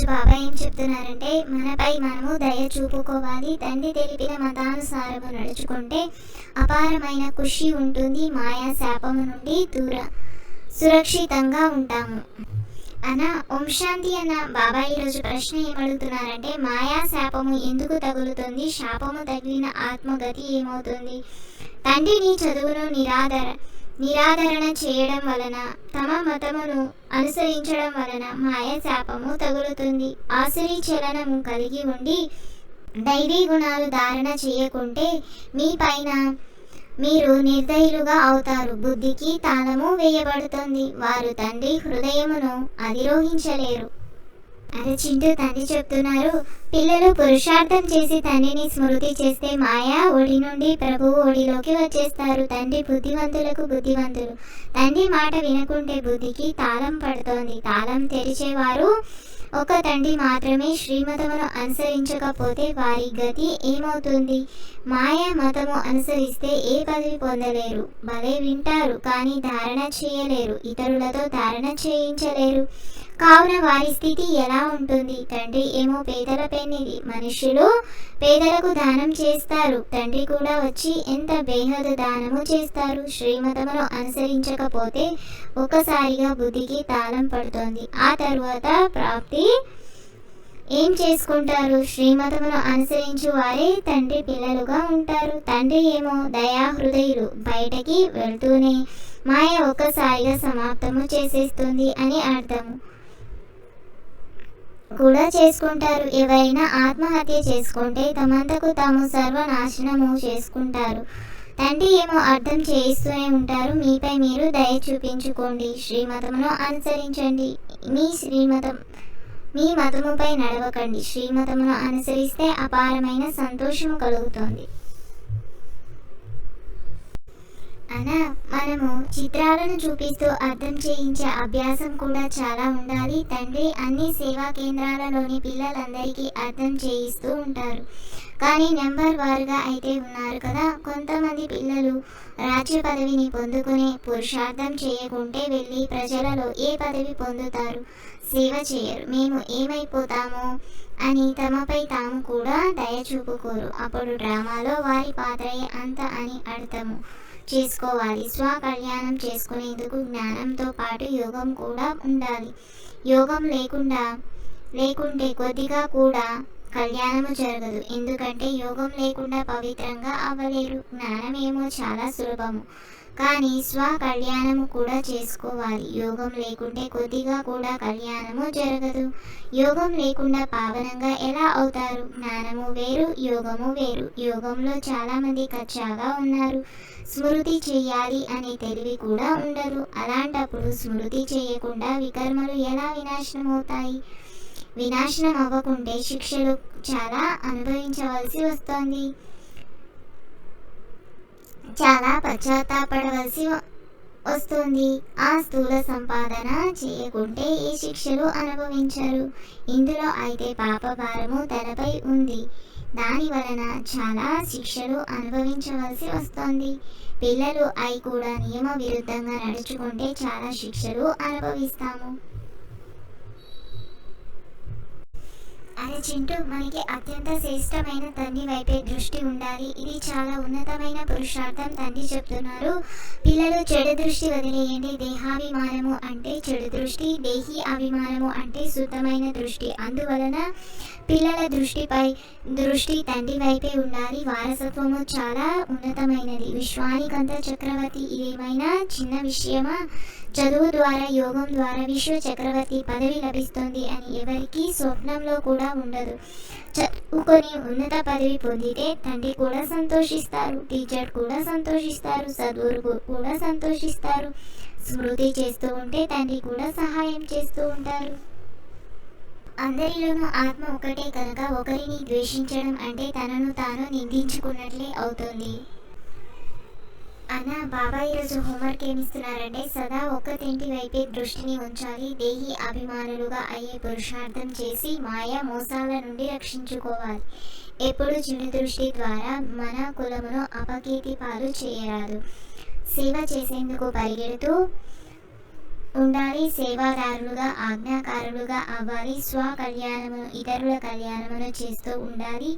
ఈరోజు బాబా ఏం చెప్తున్నారంటే మనపై మనము దయ చూపుకోవాలి. తండ్రి తెలిపిన మతానుసారము నడుచుకుంటే అపారమైన ఖుషి ఉంటుంది మాయా శాపము నుండి దూర సురక్షితంగా ఉంటాము. అన్న ఓం శాంతి అన్న బాబా ఈరోజు ప్రశ్న ఏమడుగుతున్నారంటే మాయా శాపము ఎందుకు తగులుతుంది? శాపము తగిలిన ఆత్మగతి ఏమవుతుంది? తండ్రిని చదువును నిరాదర నిరాదరణ చేయడం వలన తమ మతమును అనుసరించడం వలన మాయా శాపము తగులుతుంది. ఆసురి చలనము కలిగి ఉండి దైవీ గుణాలు ధారణ చేయకుంటే మీ పైన మీరు నిర్దయులుగా అవుతారు. బుద్ధికి తాళము వేయబడుతుంది. వారు తండ్రి హృదయమును అధిరోహించలేరు. అరే చింటూ తండ్రి చెప్తున్నారు. పిల్లలు పురుషార్థం చేసి తండ్రిని స్మృతి చేస్తే మాయా ఒడి నుండి ప్రభువు ఒడిలోకి వచ్చేస్తారు. తండ్రి బుద్ధివంతులకు బుద్ధివంతులు తండ్రి మాట వినకుంటే బుద్ధికి తాళం పడుతోంది. తాళం తెరిచేవారు ఒక తండ్రి మాత్రమే శ్రీమతమును అనుసరించకపోతే వారి గతి ఏమవుతుంది? మాయా మతము అనుసరిస్తే ఏ పదవి పొందలేరు? భలే వింటారు కానీ ధారణ చేయలేరు. ఇతరులతో ధారణ చేయించలేరు. కావున వారి స్థితి ఎలా ఉంటుంది? తండ్రి ఏమో పేదల పెన్నిది మనుషులు పేదలకు దానం చేస్తారు. తండ్రి కూడా వచ్చి ఎంత బేహద దానము చేస్తారు? శ్రీమతమును అనుసరించకపోతే ఒకసారిగా బుద్ధికి తాళం పడుతోంది. ఆ తరువాత ప్రాప్తి ఏం చేసుకుంటారు? శ్రీమతమును అనుసరించు వారే తండ్రి పిల్లలుగా ఉంటారు. తండ్రి ఏమో దయాహృదయులు. బయటకి వెళ్తూనే మాయ ఒక్కసారిగా సమాప్తము చేసేస్తుంది అని అర్థము. కూడా చేసుకుంటారు. ఎవరైనా ఆత్మహత్య చేసుకుంటే తమంతకు తాము సర్వనాశనము చేసుకుంటారు. తండ్రి ఏమో అర్థం చేయిస్తూనే ఉంటారు. మీపై మీరు దయ చూపించుకోండి. శ్రీమతమును అనుసరించండి. మీ శ్రీమతం మీ మతముపై నడవకండి. శ్రీమతమును అనుసరిస్తే అపారమైన సంతోషము కలుగుతుంది. అనా మనము చిత్రాలను చూపిస్తూ అర్థం చేయించే అభ్యాసం కూడా చాలా ఉండాలి. తండ్రి అన్ని సేవా కేంద్రాలలోని పిల్లలందరికీ అర్థం చేయిస్తూ ఉంటారు. కానీ నెంబర్ వారుగా అయితే ఉన్నారు కదా. కొంతమంది పిల్లలు రాజ్య పదవిని పొందుకునే పురుషార్థం చేయకుంటే వెళ్ళి ప్రజలలో ఏ పదవి పొందుతారు? సేవ చేయరు. మేము ఏమైపోతాము అని తమపై తాము కూడా దయ చూపుకోరు. అప్పుడు డ్రామాలో వారి పాత్రయే అంత అని అర్థము. చేసుకోవాలి. స్వ కళ్యాణం చేసుకునేందుకు జ్ఞానంతో పాటు యోగం కూడా ఉండాలి. యోగం లేకుండా లేకుంటే కొద్దిగా కూడా కళ్యాణము జరగదు. ఎందుకంటే యోగం లేకుండా పవిత్రంగా అవ్వలేరు. జ్ఞానం ఏమో చాలా సులభము. కానీ స్వ కళ్యాణము కూడా చేసుకోవాలి. యోగం లేకుంటే కొద్దిగా కూడా కళ్యాణము జరగదు. యోగం లేకుండా పావనంగా ఎలా అవుతారు? జ్ఞానము వేరు యోగము వేరు. యోగంలో చాలామంది కచ్చాగా ఉన్నారు. స్మృతి చేయాలి అనే తెలివి కూడా ఉండదు. అలాంటప్పుడు స్మృతి చేయకుండా వికర్మలు ఎలా వినాశనం అవుతాయి వినాశనం అవ్వకుంటే శిక్షలు చాలా అనుభవించవలసి వస్తుంది. చాలా పశ్చాత్తాపడవలసి వస్తుంది. ఆ స్థూల సంపాదన చేయకుంటే ఏ శిక్షలు అనుభవించరు. ఇందులో అయితే పాప భారము తనపై ఉంది. దాని వలన చాలా శిక్షలు అనుభవించవలసి వస్తుంది. పిల్లలు అయి కూడా నియమ విరుద్ధంగా నడుచుకుంటే చాలా శిక్షలు అనుభవిస్తాము. అది చింటూ మనకి అత్యంత శ్రేష్టమైన తండ్రి వైపే దృష్టి ఉండాలి. ఇది చాలా ఉన్నతమైన పురుషార్థం తండ్రి చెప్తున్నారు. పిల్లలు చెడు దృష్టి వదిలేయండి. దేహాభిమానము అంటే చెడు దృష్టి దేహి అభిమానము అంటే శుద్ధమైన దృష్టి. అందువలన పిల్లల దృష్టిపై దృష్టి తండ్రి వైపే ఉండాలి. వారసత్వము చాలా ఉన్నతమైనది. విశ్వానికంత చక్రవర్తి ఇదేమైనా చిన్న విషయమా? చదువు ద్వారా యోగం ద్వారా విశ్వ చక్రవర్తి పదవి లభిస్తుంది అని ఎవరికీ స్వప్నంలో కూడా ఉండదు. చదువుకొని ఉన్నత పదవి పొందితే తండ్రి కూడా సంతోషిస్తారు టీచర్ కూడా సంతోషిస్తారు సద్గురు కూడా సంతోషిస్తారు. స్మృతి చేస్తూ ఉంటే తండ్రి కూడా సహాయం చేస్తూ ఉంటారు. అందరిలోనూ ఆత్మ ఒకటే కనుక ఒకరిని ద్వేషించడం అంటే తనను తాను నిందించుకున్నట్లే అవుతుంది. అనా బాబా ఈరోజు హోంవర్క్ ఏమిస్తున్నారంటే సదా ఒక్క తింటి వైపే దృష్టిని ఉంచాలి దేహి అభిమానులుగా అయ్యే పురుషార్థం చేసి మాయా మోసాల నుండి రక్షించుకోవాలి. ఎప్పుడు చిన్న దృష్టి ద్వారా మన కులమును అపకీర్తి పాలు చేయరాదు. సేవ చేసేందుకు పరిగెడుతూ ఉండాలి సేవాదారులుగా ఆజ్ఞాకారులుగా అవ్వాలి స్వ కళ్యాణమును ఇతరుల కళ్యాణమును చేస్తూ ఉండాలి.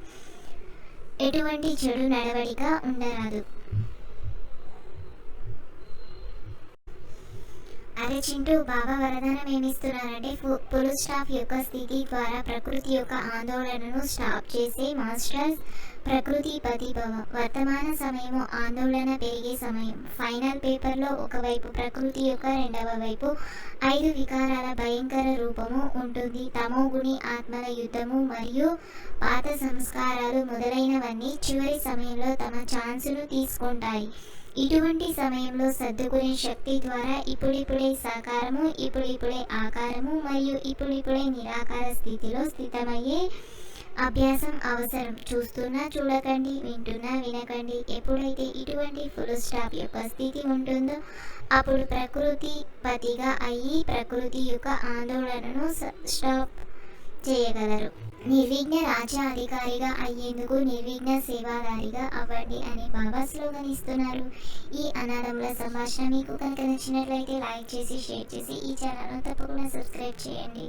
ఎటువంటి చెడు నడవడిక ఉండరాదు. అరే చింటూ బాబా వరదానం ఏమిస్తున్నారంటే ఫు- స్టాఫ్ యొక్క స్థితి ద్వారా ప్రకృతి యొక్క ఆందోళనను స్టాప్ చేసే మాస్టర్స్ ప్రకృతి పతిభవ. వర్తమాన సమయము ఆందోళన పెరిగే సమయం. ఫైనల్ పేపర్లో ఒకవైపు ప్రకృతి యొక్క రెండవ వైపు ఐదు వికారాల భయంకర రూపము ఉంటుంది. తమోగుణి ఆత్మల యుద్ధము మరియు పాత సంస్కారాలు మొదలైనవన్నీ చివరి సమయంలో తమ ఛాన్సును తీసుకుంటాయి. ఇటువంటి సమయంలో సర్దుకునే శక్తి ద్వారా ఇప్పుడిప్పుడే సాకారము ఇప్పుడిప్పుడే ఆకారము మరియు ఇప్పుడిప్పుడే నిరాకార స్థితిలో స్థితమయ్యే అభ్యాసం అవసరం. చూస్తున్నా చూడకండి వింటున్నా వినకండి ఎప్పుడైతే ఇటువంటి ఫుల్ స్టాప్ యొక్క స్థితి ఉంటుందో అప్పుడు ప్రకృతి పతిగా అయ్యి ప్రకృతి యొక్క ఆందోళనను స్టాప్ చేయగలరు. నిర్విఘ్న రాజ్య అధికారిగా అయ్యేందుకు నిర్విఘ్న సేవాదారిగా అవ్వండి అని బాబా స్లోగన్ ఇస్తున్నారు. ఈ అనాథముల సంభాషణ మీకు కనుక నచ్చినట్లయితే లైక్ చేసి షేర్ చేసి ఈ ఛానల్ను తప్పకుండా సబ్స్క్రైబ్ చేయండి.